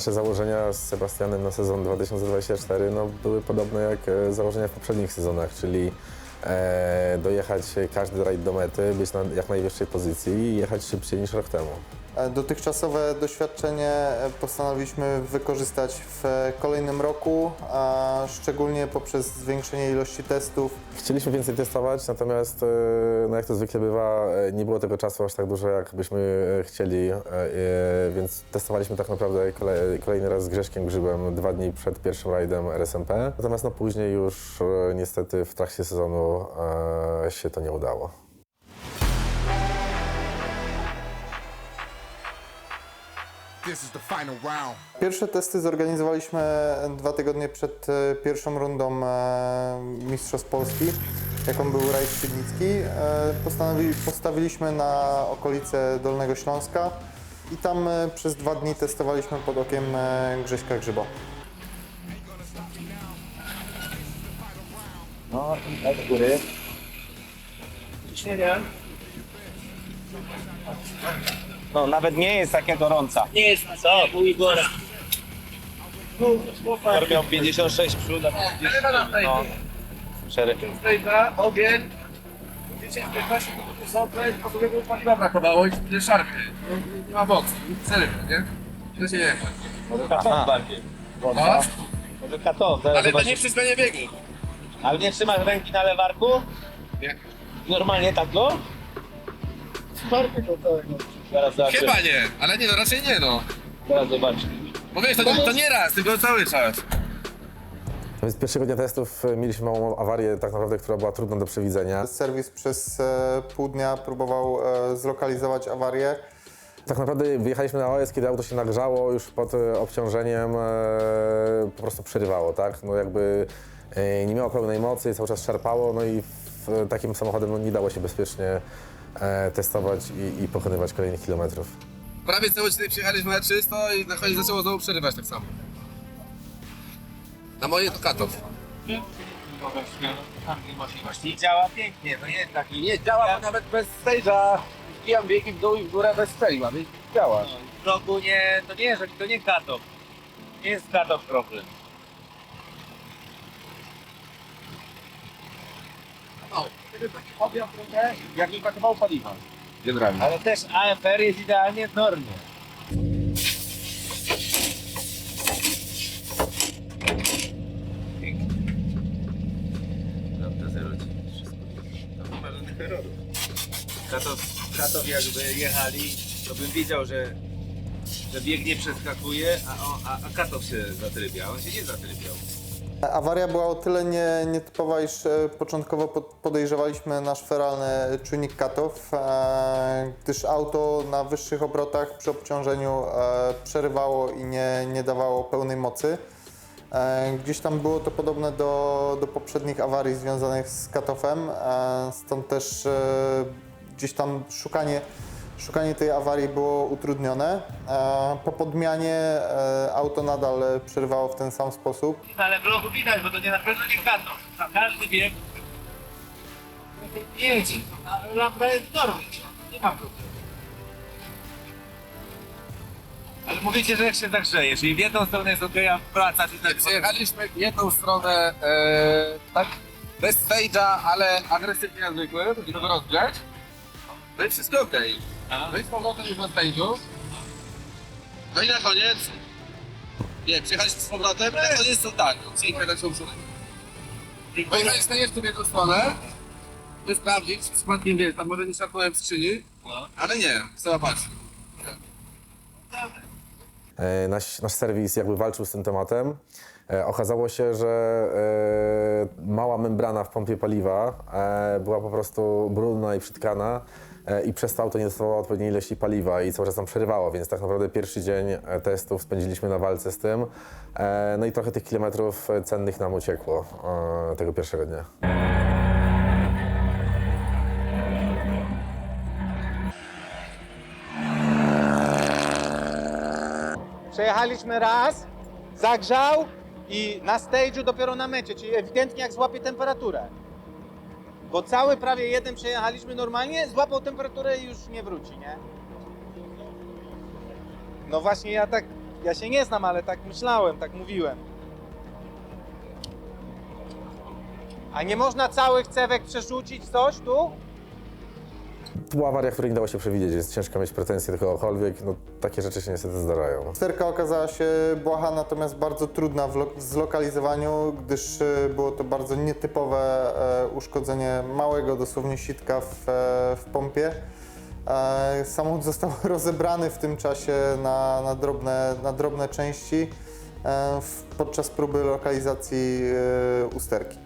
nasze założenia z Sebastianem na sezon 2024 no, były podobne jak e, założenia w poprzednich sezonach, czyli e, dojechać każdy rajd do mety, być na jak najwyższej pozycji i jechać szybciej niż rok temu. E, Dotychczasowe doświadczenie e, postanowiliśmy wykorzystać w e, kolejnym roku, a szczególnie poprzez zwiększenie ilości testów. Chcieliśmy więcej testować, natomiast no jak to zwykle bywa, nie było tego czasu aż tak dużo, jak byśmy chcieli, więc testowaliśmy tak naprawdę kolej, kolejny raz z Grzeszkiem Grzybem dwa dni przed pierwszym rajdem RSMP. Natomiast no później już niestety w trakcie sezonu się to nie udało. Pierwsze testy zorganizowaliśmy dwa tygodnie przed e, pierwszą rundą e, Mistrzostw Polski, jaką był rajd Świdnicki. E, postawiliśmy na okolice Dolnego Śląska i tam przez dwa dni testowaliśmy pod okiem Grześka Grzyba. No i tak do góry. Ciśnienie. No nawet nie jest taka gorąca. Nie jest co, u Igora. Igor miał 56 przód, a 50, no, cztery. Strajka, ogień. 10, 15 minut sobie, po sobie było paliwa brakowało i tyle szarpy. Nie- Nie ma boksy, serio, nie? To się jechać. Może katow bardziej. No, Może katow, zaraz ale to nie zobaczysz. przy zmianie biegu. Ale nie trzymasz ręki na lewarku? Nie. Normalnie tak go? Zaraz zobaczymy. Chyba nie, ale nie no, raczej nie no. Zaraz zobaczysz. Bo wiesz, to, to nie raz, tylko cały czas. No Więc pierwszego dnia testów e, mieliśmy małą awarię, tak naprawdę, która była trudna do przewidzenia. Serwis przez e, pół dnia próbował e, zlokalizować awarię. Tak naprawdę wyjechaliśmy na OS, kiedy auto się nagrzało, już pod e, obciążeniem e, po prostu przerywało, tak? No jakby e, nie miało pełnej mocy, cały czas szarpało, no i w, takim samochodem no, nie dało się bezpiecznie e, testować i, i pokonywać kolejnych kilometrów. Prawie cały dzień przyjechaliśmy na czysto i na koniec zaczęło znowu przerywać tak samo. Na moje to katow. I działa pięknie, no jednak. Nie, działa bo nawet bez stage'a. Wbijam biegi w dół i w górę bez strzeliła, więc działa. W rogu nie, to nie jest, to nie katow. Nie jest katow problem. No, wtedy taki objaw trochę, jak nie brakowało paliwa. Generalnie. Ale też AFR jest idealnie w normie. Katow, Katow jakby jechali, to bym widział, że, że bieg nie przeskakuje, a, on, a, a Katow się zatrybia, a on się nie zatrybiał. Awaria była o tyle nie, nietypowa, iż e, początkowo pod- podejrzewaliśmy nasz feralny czujnik katow, e, gdyż auto na wyższych obrotach przy obciążeniu e, przerywało i nie, nie dawało pełnej mocy. Gdzieś tam było to podobne do, do poprzednich awarii związanych z katowem, e, stąd też gdzieś tam szukanie, szukanie tej awarii było utrudnione. E, Po podmianie e, auto nadal przerywało w ten sam sposób. Ale w rogu widać, bo to nie na pewno nie. Na każdy bieg jedzie. A Lampa jest normie, nie ma problemu. Ale mówicie, że jak się zagrzeje, czyli w jedną stronę jest ok, a praca czy tak Przejechaliśmy w jedną stronę, e, tak, bez stage'a, ale agresywnie jak zwykle, żeby rozgrzać. No i wszystko okej. No i z powrotem już na stage'u. No i na koniec, nie, przyjechaliśmy z powrotem, na koniec są tak, chcieliśmy tak się usunąć. Pojechaliśmy jeszcze w jedną stronę, by sprawdzić, czy przypadkiem wiesz, tam może nie szarpnąłem w skrzyni, ale nie, trzeba patrzeć. E, Nasz, nasz serwis jakby walczył z tym tematem. E, Okazało się, że e, mała membrana w pompie paliwa e, była po prostu brudna i przytkana i przez to auto nie dostawało odpowiedniej ilości paliwa i cały czas tam przerywało, więc tak naprawdę pierwszy dzień e, testów spędziliśmy na walce z tym. E, No i trochę tych kilometrów e, cennych nam uciekło e, tego pierwszego dnia. Przejechaliśmy raz, zagrzał i na stage'u dopiero na mecie, czyli ewidentnie jak złapie temperaturę. Bo cały prawie jeden przejechaliśmy normalnie, złapał temperaturę i już nie wróci, nie? No właśnie ja tak Ja się nie znam, ale tak myślałem, tak mówiłem. A nie można całych cewek przerzucić coś tu? To była awaria, której nie dało się przewidzieć, jest ciężko mieć pretensje do kogokolwiek, no takie rzeczy się niestety zdarzają. Sterka okazała się błaha, natomiast bardzo trudna w, lo- w zlokalizowaniu, gdyż e, było to bardzo nietypowe e, uszkodzenie małego dosłownie sitka w, e, w pompie. Samochód został rozebrany w tym czasie na, na, drobne, na drobne części podczas próby lokalizacji usterki.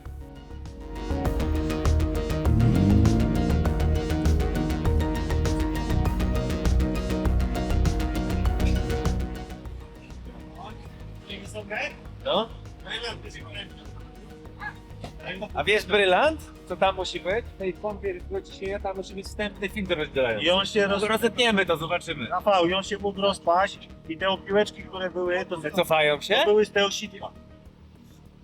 A wiesz brylant? Co tam musi być? W tej pompie ciśnienia tam musi być wstępny filtr rozdzielający. I on się roz... No, rozetniemy to, zobaczymy. Rafał, i on się mógł rozpaść i te opiłeczki, które były, to, Cofają się? to były z tego sitwa.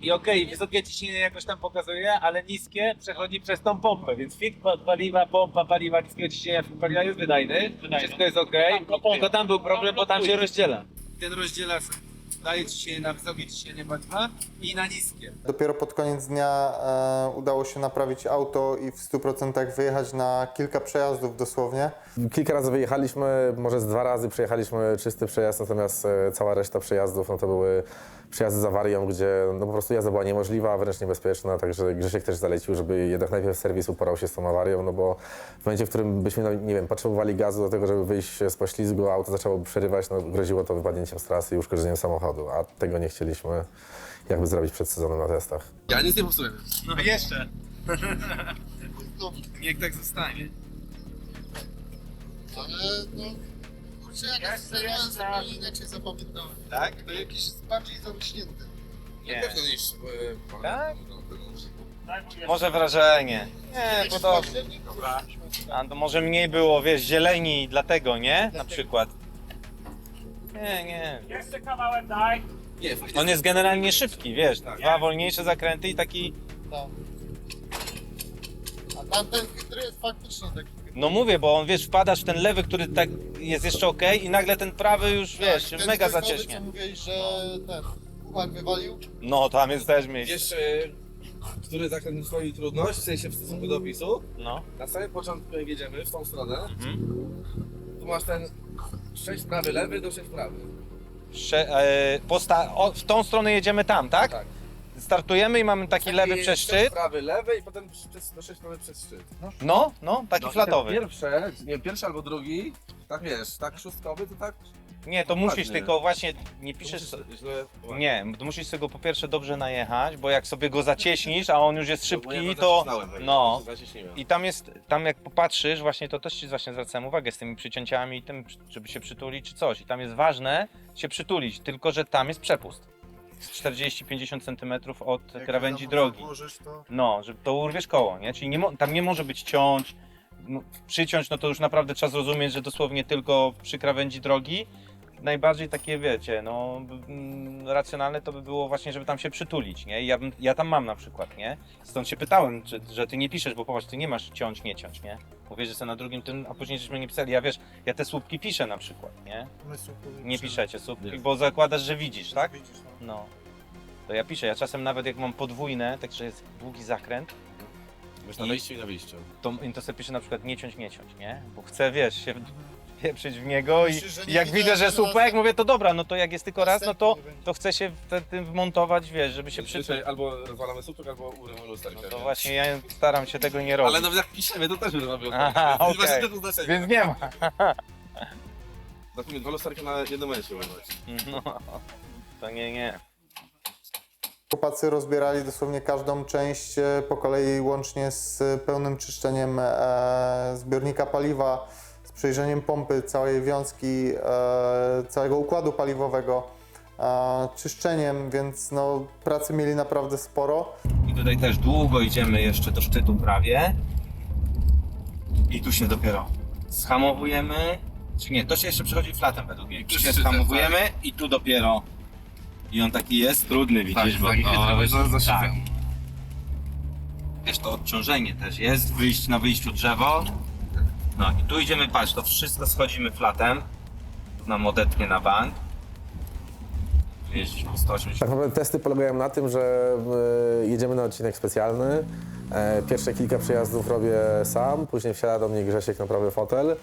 I okej, wysokie ciśnienie jakoś tam pokazuje, ale niskie przechodzi przez tą pompę, więc filtr pa- paliwa, pompa paliwa niskiego ciśnienia filtr paliwa jest wydajny, wszystko jest okej, tylko tam był problem, bo tam się rozdziela. Ten rozdzielacz daje ciśnienie na wysokie ciśnienie paliwa i na niskie. Dopiero pod koniec dnia e, udało się naprawić auto i w 100% wyjechać na kilka przejazdów dosłownie. Kilka razy wyjechaliśmy, może z dwa razy przejechaliśmy czysty przejazd, natomiast e, cała reszta przejazdów no to były przejazdy z awarią, gdzie no po prostu jazda była niemożliwa, wręcz niebezpieczna, także Grzesiek też zalecił, żeby jednak najpierw serwis uporał się z tą awarią, no bo w momencie, w którym byśmy, no, nie wiem, potrzebowali gazu do tego, żeby wyjść z poślizgu, a auto zaczęło przerywać, no groziło to wypadnięciem z trasy i uszkodzeniem samochodu, a tego nie chcieliśmy jakby zrobić przed sezonem na testach. Ja nic nie popsułem. No jeszcze. Niech tak zostanie. Ale no, kurczę, jak ja inaczej zapamiętałem. Tak? To jakiś bardziej zarośnięty. Nie. niż... Tak? Może wrażenie. Nie, bo to... A to może mniej było, wiesz, zieleni dlatego, nie? Na przykład. Nie, nie. Jeszcze kawałek daj. Nie, fajnie. On jest generalnie szybki, wiesz, dwa wolniejsze zakręty i taki... A tamten chytry jest faktycznie taki. No mówię, bo on, wiesz, wpadasz w ten lewy, który tak jest jeszcze ok i nagle ten prawy już, wiesz, Tak, ten mega zacieśnie. co mówiłeś, że ten wywalił. No, tam jest też miejsce. Wiesz, e, który zakręt stoi trudność, w sensie w stosunku do opisu? No. Na samym początku, jak jedziemy w tą stronę, Mhm. tu masz ten 6 prawy, lewy do 6 prawy. Sze, e, posta- o, w tą stronę jedziemy tam, tak? Tak. Startujemy i mamy taki lewy przez szczyt. prawy, lewy i potem przez, do 6 prawy przez szczyt. No, no, taki No flatowy. Pierwsze, nie pierwszy albo drugi, tak wiesz, tak szóstkowy, to tak Nie, to musisz Dokładnie. tylko właśnie, nie piszesz... źle. Nie, to musisz sobie go po pierwsze dobrze najechać, bo jak sobie go zacieśnisz, a on już jest Bo szybki, to... No. I tam jest, tam jak popatrzysz, właśnie to też ci właśnie zwracałem uwagę z tymi przycięciami i tym, żeby się przytulić czy coś. I tam jest ważne się przytulić, tylko że tam jest przepust. Z 40-50 cm od krawędzi drogi. No, że to urwiesz koło, nie? Czyli nie mo- tam nie może być ciąć, no, przyciąć, no to już naprawdę trzeba zrozumieć, że dosłownie tylko przy krawędzi drogi. Najbardziej takie, wiecie, no racjonalne to by było właśnie, żeby tam się przytulić, nie? Ja, bym, ja tam mam na przykład, nie? Stąd się pytałem, czy, że ty nie piszesz, bo popatrz, ty nie masz ciąć, nie ciąć, nie? Mówię, że sobie na drugim tym, a później żeśmy nie pisali. Ja wiesz, ja te słupki piszę na przykład, nie? Nie piszecie słupki, bo zakładasz, że widzisz, tak? No. To ja piszę, ja czasem nawet jak mam podwójne, także jest długi zakręt, Już na wejściu i na wyjściu. to, to sobie piszę na przykład nie ciąć, nie ciąć, nie? Bo chcę, wiesz, się pieprzyć w niego i, Myślisz, że i nie jak widzę widzę, że słupek, mówię, to dobra, no to jak jest tylko raz, no to, Następny będzie. to chcę się w tym wmontować, wiesz, żeby się. Zazwyczaj albo rozwalamy słupek, albo urywamy lusterkę. To nie? właśnie ja staram się tego nie robić. Ale nawet jak piszemy, to też. Aha, To jest okej. właśnie to znaczenie. Więc nie ma. Zacznijmy dwa lusterki na jednym używać. No, to nie, nie. Chłopacy rozbierali dosłownie każdą część e, po kolei, łącznie z pełnym czyszczeniem e, zbiornika paliwa, przejrzeniem pompy, całej wiązki, e, całego układu paliwowego, e, czyszczeniem, więc no, pracy mieli naprawdę sporo. I tutaj też długo idziemy jeszcze do szczytu prawie. I tu się dopiero schamowujemy. Czy nie, to się jeszcze przychodzi flatem według mnie. Tu się schamowujemy i tu dopiero. I on taki jest trudny, widzisz, bo no, tak. Wiesz, to odciążenie też jest, wyjść na wyjściu drzewo. No i tu idziemy, patrz, to wszystko schodzimy flatem. Tu nam odetnie na bank. po 180. Tak naprawdę testy polegają na tym, że y, jedziemy na odcinek specjalny. E, Pierwsze kilka przejazdów robię sam, później wsiada do mnie Grzesiek na prawy fotel.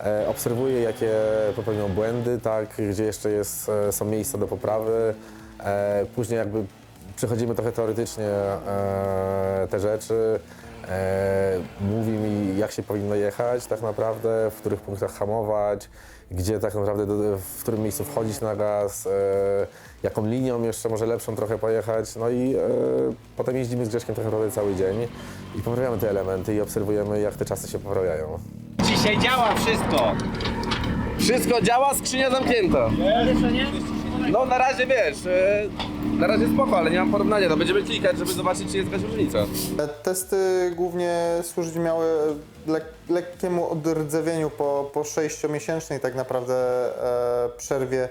E, Obserwuję, jakie popełnią błędy, tak, gdzie jeszcze jest, e, są miejsca do poprawy. E, Później jakby przechodzimy trochę teoretycznie e, te rzeczy. E, mówi mi, jak się powinno jechać tak naprawdę, w których punktach hamować, gdzie tak naprawdę, do, w którym miejscu wchodzić na gaz, e, jaką linią jeszcze może lepszą trochę pojechać. No i e, potem jeździmy z Grzeszkiem tak naprawdę cały dzień i poprawiamy te elementy i obserwujemy, jak te czasy się poprawiają. Dzisiaj działa wszystko. Wszystko działa, skrzynia zamknięta. No na razie wiesz, e, na razie spoko, ale nie mam porównania. No będziemy klikać, żeby zobaczyć, czy jest jakaś różnica. E, Testy głównie służyć miały lek lekkiemu odrdzewieniu po, po 6-miesięcznej tak naprawdę e, przerwie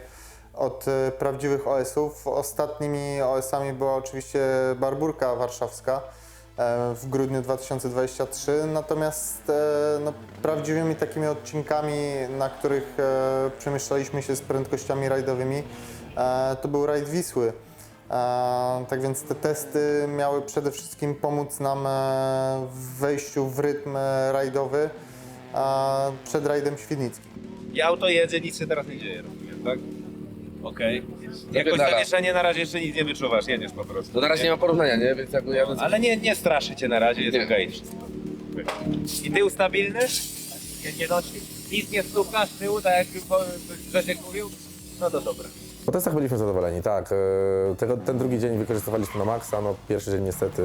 od e, prawdziwych OS-ów. Ostatnimi OS-ami była oczywiście Barburka Warszawska e, w grudniu 2023, natomiast e, no, prawdziwymi takimi odcinkami, na których e, przemieszczaliśmy się z prędkościami rajdowymi, to był rajd Wisły. E, tak więc te testy miały przede wszystkim pomóc nam e, w wejściu w rytm e, rajdowy e, przed rajdem świdnickim. I auto jedzie, nic się teraz nie dzieje, rozumiem, tak? Okej. Jakoś Wypierdala. zawieszenie na razie jeszcze nic nie wyczuwasz, jedziesz po prostu. To na razie nie ma porównania, nie? Więc jakby ja bym... Ale nie, nie straszy cię na razie, jest Nie. okej wszystko. I tył stabilny? Nie, nie nosi? Nic nie stukasz tyłu, tak jak Grzesiek mówił? No to dobra. Po testach byliśmy zadowoleni, tak. E, Tego, ten drugi dzień wykorzystywaliśmy na maksa, no pierwszy dzień niestety,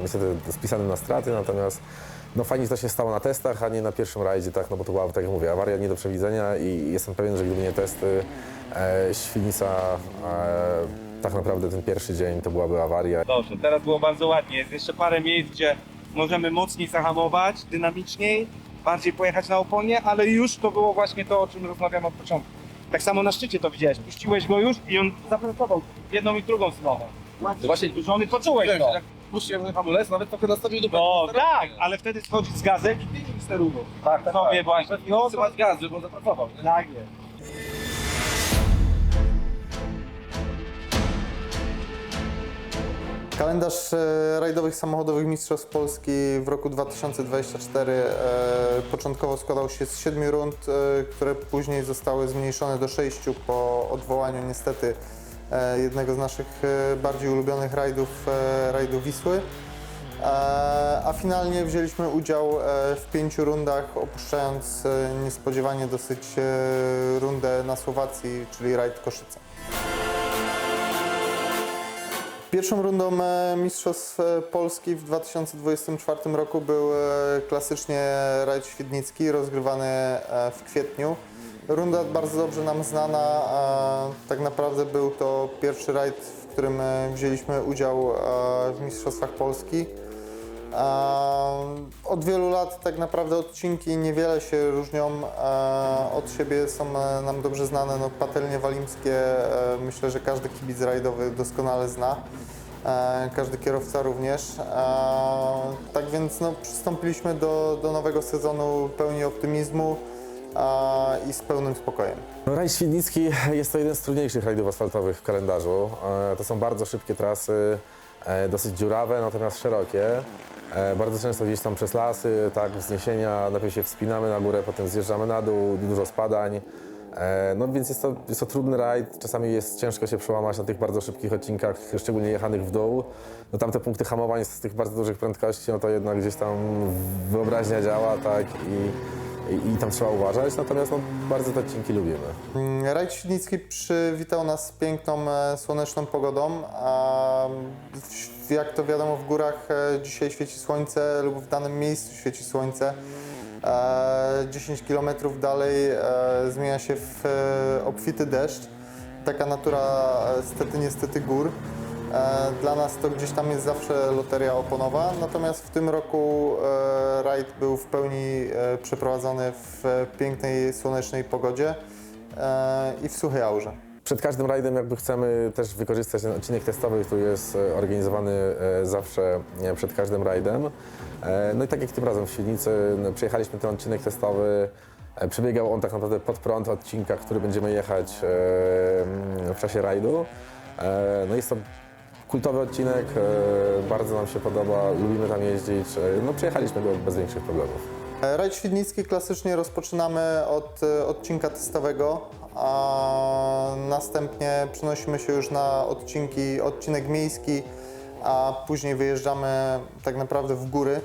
niestety spisany na straty, natomiast no fajnie, to się stało na testach, a nie na pierwszym rajdzie, tak, no bo to była, tak jak mówię, awaria nie do przewidzenia i jestem pewien, że gdyby nie testy, e, Świnica, e, tak naprawdę ten pierwszy dzień to byłaby awaria. Dobrze, teraz było bardzo ładnie. Jest jeszcze parę miejsc, gdzie możemy mocniej zahamować, dynamiczniej, bardziej pojechać na oponie, ale już to było właśnie to, o czym rozmawiamy od początku. Tak samo na szczycie to widziałeś. Puściłeś go już i on zaprezentował jedną i drugą stronę. No właśnie, Żony poczułeś to. że jak puściłem hamulec, nawet trochę nastawił dupę. No tak, ale wtedy schodzi z gazem i ty nim sterujesz. Tak, sobie właśnie. I on Trzymać gaz, żeby on zapracował. nie? tak jest. Kalendarz e, rajdowych samochodowych Mistrzostw Polski w roku 2024 e, początkowo składał się z siedmiu rund, e, które później zostały zmniejszone do sześciu po odwołaniu niestety jednego z naszych bardziej ulubionych rajdów, rajdu Wisły. A finalnie wzięliśmy udział w pięciu rundach, opuszczając niespodziewanie dosyć rundę na Słowacji, czyli rajd Koszyce. Pierwszą rundą e, Mistrzostw e, Polski w 2024 roku był e, klasycznie rajd świdnicki, rozgrywany w kwietniu. Runda bardzo dobrze nam znana, tak naprawdę był to pierwszy rajd, w którym wzięliśmy udział w Mistrzostwach Polski. Od wielu lat tak naprawdę odcinki niewiele się różnią od siebie, są e, nam dobrze znane. No, patelnie walimskie e, myślę, że każdy kibic rajdowy doskonale zna. E, Każdy kierowca również. Tak więc no, przystąpiliśmy do, do nowego sezonu pełni optymizmu i z pełnym spokojem. No, rajd Świdnicki jest to jeden z trudniejszych rajdów asfaltowych w kalendarzu. To są bardzo szybkie trasy, dosyć dziurawe, natomiast szerokie. E, Bardzo często gdzieś tam przez lasy, tak, wzniesienia, najpierw się wspinamy na górę, potem zjeżdżamy na dół, dużo spadań. E, No więc jest to, jest to trudny rajd, czasami jest ciężko się przełamać na tych bardzo szybkich odcinkach, szczególnie jechanych w dół. No tam te punkty hamowań z tych bardzo dużych prędkości, no to jednak gdzieś tam wyobraźnia działa, tak, i, i, tam trzeba uważać, natomiast no, bardzo te odcinki lubimy. Mm, Rajd Świdnicki przywitał nas piękną, e, słoneczną pogodą. A jak to wiadomo, w górach e, dzisiaj świeci słońce lub w danym miejscu świeci słońce. E, 10 km dalej e, zmienia się w e, obfity deszcz. Taka natura e, stety niestety gór. E, Dla nas to gdzieś tam jest zawsze loteria oponowa, natomiast w tym roku e, rajd był w pełni e, przeprowadzony w pięknej, słonecznej pogodzie i w suchej aurze. Przed każdym rajdem jakby chcemy też wykorzystać ten odcinek testowy, który jest organizowany zawsze przed każdym rajdem. No i tak jak tym razem w Świdnicy no, przyjechaliśmy ten odcinek testowy. Przebiegał on tak naprawdę pod prąd odcinka, który będziemy jechać w czasie rajdu. No jest to kultowy odcinek, e, bardzo nam się podoba, lubimy tam jeździć. E, no przejechaliśmy go bez większych problemów. E, Rajd Świdnicki klasycznie rozpoczynamy od odcinka testowego, a następnie przenosimy się już na odcinki, odcinek miejski, a później wyjeżdżamy tak naprawdę w góry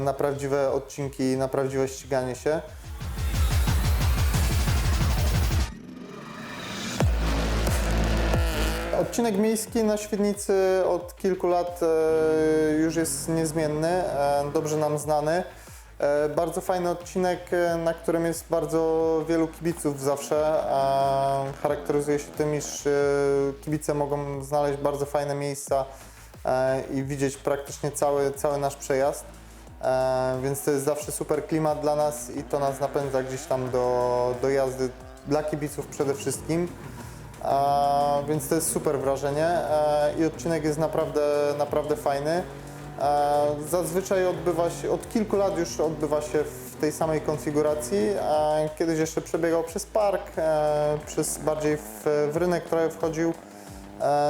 na prawdziwe odcinki, na prawdziwe ściganie się. Odcinek miejski na Świdnicy od kilku lat e, już jest niezmienny, e, dobrze nam znany. E, Bardzo fajny odcinek, na którym jest bardzo wielu kibiców zawsze. Charakteryzuje się tym, iż kibice mogą znaleźć bardzo fajne miejsca i widzieć praktycznie cały, cały nasz przejazd. Więc to jest zawsze super klimat dla nas i to nas napędza gdzieś tam do, do jazdy dla kibiców przede wszystkim. Więc to jest super wrażenie e, i odcinek jest naprawdę, naprawdę fajny. E, zazwyczaj odbywa się, od kilku lat już odbywa się w tej samej konfiguracji. Kiedyś jeszcze przebiegał przez park, e, przez bardziej w, w rynek trochę wchodził.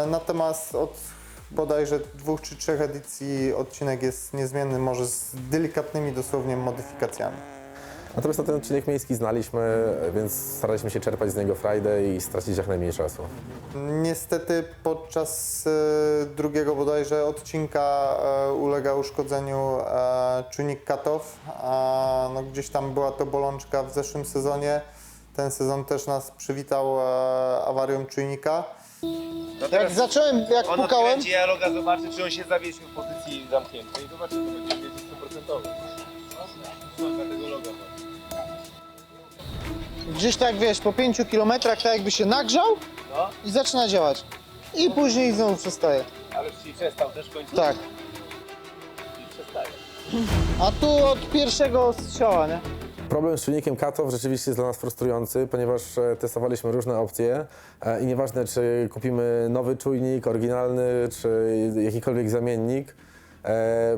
Natomiast od bodajże dwóch czy trzech edycji odcinek jest niezmienny, może z delikatnymi dosłownie modyfikacjami. Natomiast no, ten odcinek miejski znaliśmy, więc staraliśmy się czerpać z niego Friday i stracić jak najmniej czasu. Niestety podczas e, drugiego bodajże odcinka e, ulega uszkodzeniu e, czujnik katow. A, no, gdzieś tam była to bolączka w zeszłym sezonie. Ten sezon też nas przywitał awarią czujnika. Jak zacząłem, jak On pukałem, odkręci, ja loga zobaczy, czy on się zawiesił w pozycji zamkniętej i zobaczymy, wiedzieć 100%. Gdzieś tak wiesz, po 5 kilometrach tak jakby się nagrzał No, i zaczyna działać. I później znowu przestaje. ale czyli przestał też końcu. Tak. I przestaje. A tu od pierwszego strzała, nie? Problem z czujnikiem katow rzeczywiście jest dla nas frustrujący, ponieważ e, testowaliśmy różne opcje e, i nieważne czy kupimy nowy czujnik, oryginalny, czy jakikolwiek zamiennik,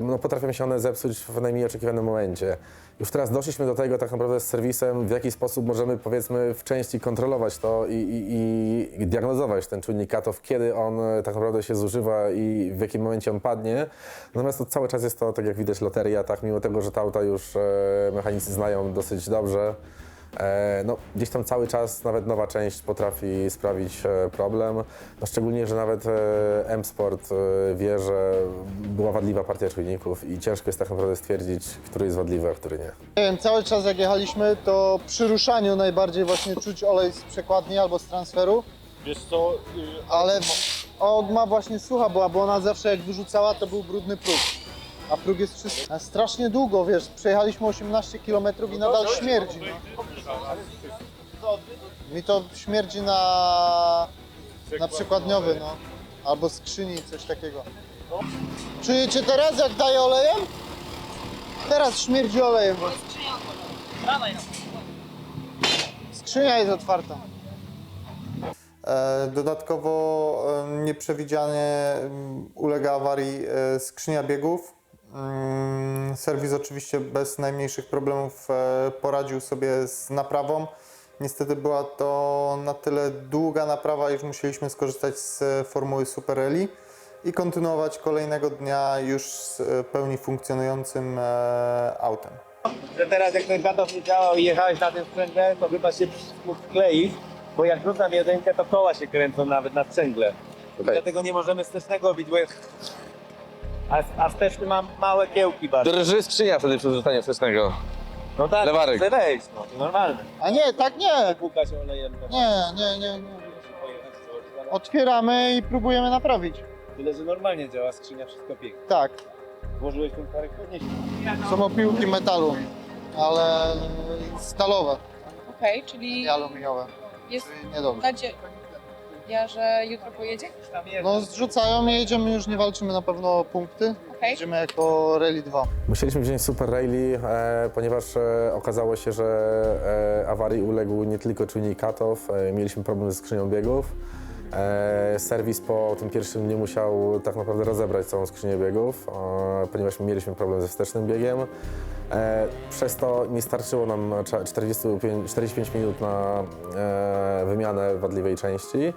no potrafią się one zepsuć w najmniej oczekiwanym momencie. Już teraz doszliśmy do tego tak naprawdę z serwisem, w jaki sposób możemy powiedzmy w części kontrolować to i, i, i diagnozować ten czujnik katow, kiedy on e, tak naprawdę się zużywa i w jakim momencie on padnie. Natomiast to cały czas jest to, tak jak widać, loteria, tak, mimo tego, że te auta już e, mechanicy znają dosyć dobrze. E, no, gdzieś tam cały czas nawet nowa część potrafi sprawić e, problem. No, szczególnie, że nawet e, M-Sport wie, że była wadliwa partia czujników i ciężko jest tak naprawdę stwierdzić, który jest wadliwy, a który nie. Nie wiem, cały czas jak jechaliśmy, to przy ruszaniu najbardziej właśnie czuć olej z przekładni albo z transferu. Wiesz co, Ale on ma właśnie sucha była, bo ona zawsze jak wyrzucała, to był brudny próg. A próg jest czysty. A Strasznie długo, wiesz, przejechaliśmy 18 km i nadal śmierdzi. No. Mi to śmierdzi na, na przykładniowy, no. Albo skrzyni, coś takiego. Czujecie teraz, jak daje olejem? Teraz śmierdzi olejem. Skrzynia jest otwarta. E, Dodatkowo e, nieprzewidzianie ulega awarii e, skrzynia biegów. Mm, Serwis oczywiście bez najmniejszych problemów e, poradził sobie z naprawą. Niestety była to na tyle długa naprawa, iż musieliśmy skorzystać z e, formuły Super Rally i kontynuować kolejnego dnia już z e, pełni funkcjonującym autem. Że teraz jak ten katow nie działał i jechałeś na tym sprzęgle, to chyba się kleić, bo jak rzucam jedynkę, to koła się kręcą nawet na sprzęgle. Dlatego nie możemy bo jest... A, a wsteczny mam małe kiełki bardzo. Drży skrzynia wtedy przy rzucaniu wstecznego. No tak, Lewarek. chcę wejść, no to normalne. A nie, tak nie. Pukać olejem. Nie, nie, nie, nie. Otwieramy i próbujemy naprawić. Tyle, że normalnie działa skrzynia, wszystko pięknie. Tak. Włożyłeś ten parek, podnieś. Są opiłki metalu, ale stalowe, Okej, czyli nie aluminiowe. jest Czyli Niedobrze. Nadzieja, że jutro pojedzie? No zrzucają i jedziemy, już nie walczymy na pewno o punkty. Okej. Jedziemy jako Rally 2. Musieliśmy wziąć Super Rally, e, ponieważ e, okazało się, że e, awarii uległ nie tylko czujnik katow, e, mieliśmy problem ze skrzynią biegów. E, serwis po tym pierwszym dniu musiał tak naprawdę rozebrać całą skrzynię biegów, e, ponieważ mieliśmy problem ze wstecznym biegiem. E, przez to nie starczyło nam cza- 45, 45 minut na e, wymianę wadliwej części.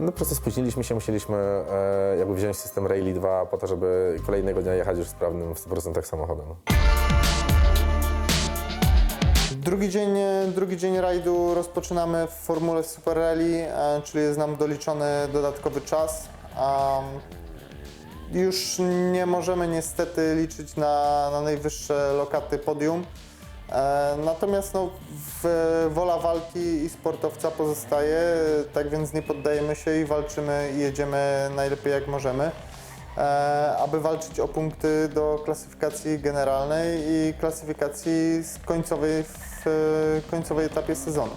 No, po prostu spóźniliśmy się, musieliśmy e, jakby wziąć system Rally 2 po to, żeby kolejnego dnia jechać już sprawnym w 100% samochodem. Drugi dzień, drugi dzień rajdu rozpoczynamy w formule Super Rally, e, czyli jest nam doliczony dodatkowy czas. Już nie możemy niestety liczyć na, na najwyższe lokaty podium. E, Natomiast no, wola walki i sportowca pozostaje, tak więc nie poddajemy się i walczymy i jedziemy najlepiej jak możemy, e, aby walczyć o punkty do klasyfikacji generalnej i klasyfikacji końcowej w e, końcowej etapie sezonu.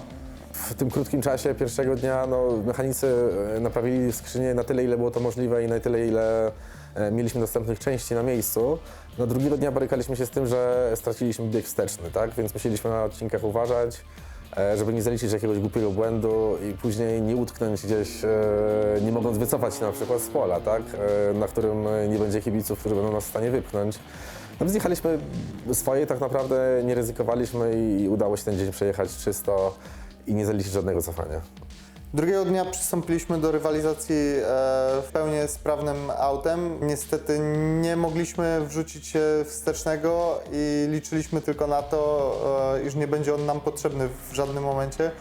W tym krótkim czasie pierwszego dnia no, mechanicy e, naprawili skrzynię na tyle, ile było to możliwe i na tyle, ile e, mieliśmy dostępnych części na miejscu. No, drugiego dnia borykaliśmy się z tym, że straciliśmy bieg wsteczny, tak? więc musieliśmy na odcinkach uważać, e, żeby nie zaliczyć jakiegoś głupiego błędu i później nie utknąć gdzieś, nie mogąc wycofać się na przykład z pola, tak? na którym nie będzie kibiców, którzy będą nas w stanie wypchnąć. No więc jechaliśmy swoje, tak naprawdę nie ryzykowaliśmy i udało się ten dzień przejechać czysto i nie zaliczyć żadnego cofania. Drugiego dnia przystąpiliśmy do rywalizacji e, w pełni sprawnym autem. Niestety nie mogliśmy wrzucić wstecznego i liczyliśmy tylko na to, e, iż nie będzie on nam potrzebny w żadnym momencie.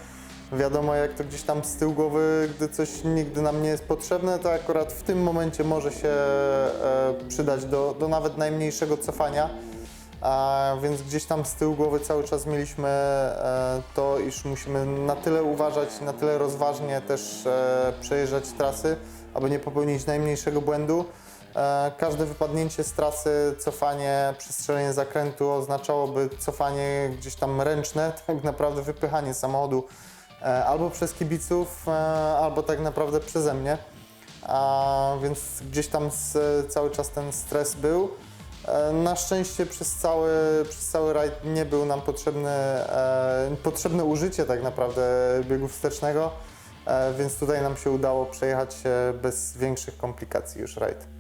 Wiadomo, jak to gdzieś tam z tyłu głowy, gdy coś nigdy nam nie jest potrzebne, to akurat w tym momencie może się e, przydać do, do nawet najmniejszego cofania. A więc gdzieś tam z tyłu głowy cały czas mieliśmy e, to, iż musimy na tyle uważać, na tyle rozważnie też e, przejeżdżać trasy, aby nie popełnić najmniejszego błędu. Każde wypadnięcie z trasy, cofanie, przestrzelenie zakrętu oznaczałoby cofanie gdzieś tam ręczne, tak naprawdę wypychanie samochodu albo przez kibiców, e, albo tak naprawdę przeze mnie. A więc gdzieś tam z, cały czas ten stres był. E, Na szczęście przez cały, przez cały rajd nie był nam potrzebny, e, potrzebne użycie tak naprawdę biegu wstecznego, e, więc tutaj nam się udało przejechać bez większych komplikacji już rajd.